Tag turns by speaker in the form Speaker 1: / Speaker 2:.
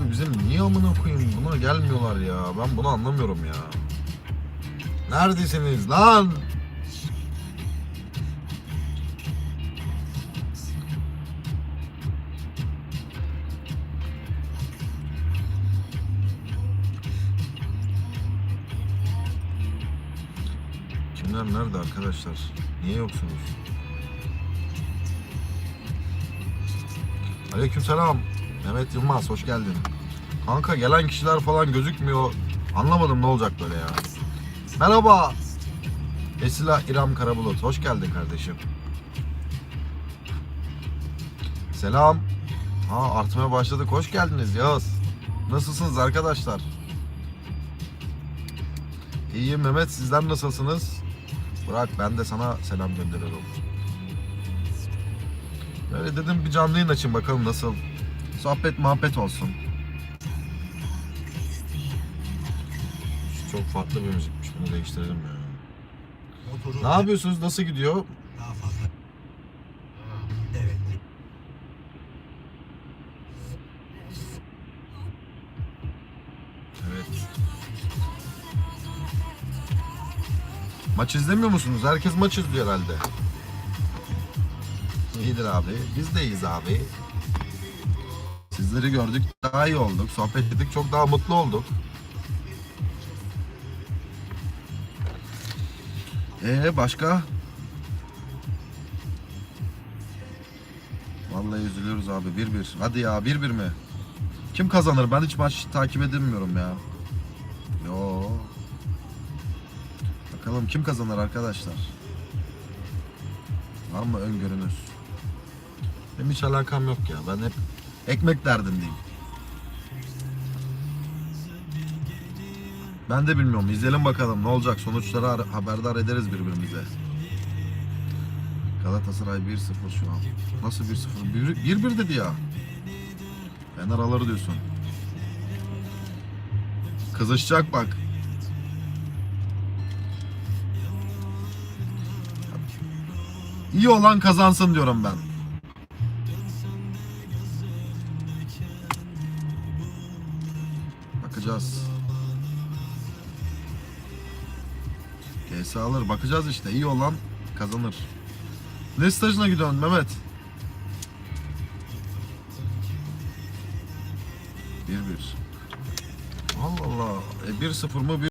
Speaker 1: Abi bizim niye amına koyayım buna gelmiyorlar ya. Ben bunu anlamıyorum ya. Neredesiniz lan? Kimler nerede arkadaşlar? Niye yoksunuz? Aleykümselam. Mehmet Yılmaz hoş geldin. Kanka gelen kişiler falan gözükmüyor. Anlamadım ne olacak böyle ya. Merhaba. Esila İrem Karabulut. Hoş geldin kardeşim. Selam. Ha artmaya başladık. Hoş geldiniz Yağız. Nasılsınız arkadaşlar? İyiyim Mehmet. Sizler nasılsınız? Burak ben de sana selam gönderiyorum. Böyle dedim bir canlı yayın açın bakalım nasıl. Sohbet muhabbet olsun. Şu Çok farklı bir müzikmiş. Bunu değiştirelim ya.
Speaker 2: Motoru
Speaker 1: Ne yapıyorsunuz? Nasıl gidiyor?
Speaker 2: daha fazla. Evet.
Speaker 1: Evet. Maç izlemiyor musunuz? Herkes maç izliyor herhalde. İyidir abi. Biz de iyiyiz abi. Sizleri gördük. Daha iyi olduk. Sohbet ettik. Çok daha mutlu olduk. Ee başka? Vallahi üzülüyoruz abi. 1-1. Hadi ya 1-1 mi? Kim kazanır? Ben hiç maç takip edemiyorum ya. Yo. Bakalım kim kazanır arkadaşlar? Var mı öngörünüz? Benim hiç alakam yok ya. Ben hep ekmek derdindeyim. Ben de bilmiyorum. İzleyelim bakalım ne olacak. Sonuçları haberdar ederiz birbirimize. Galatasaray 1-0 şu an. Nasıl 1-0? 1-1 dedi ya. Fener alır diyorsun. Kızışacak bak. İyi olan kazansın diyorum ben. Bakacağız. GS alır. Bakacağız işte. İyi olan kazanır. Ne stajına gidiyorsun Mehmet? 1-1. Allah Allah. E 1-0 mı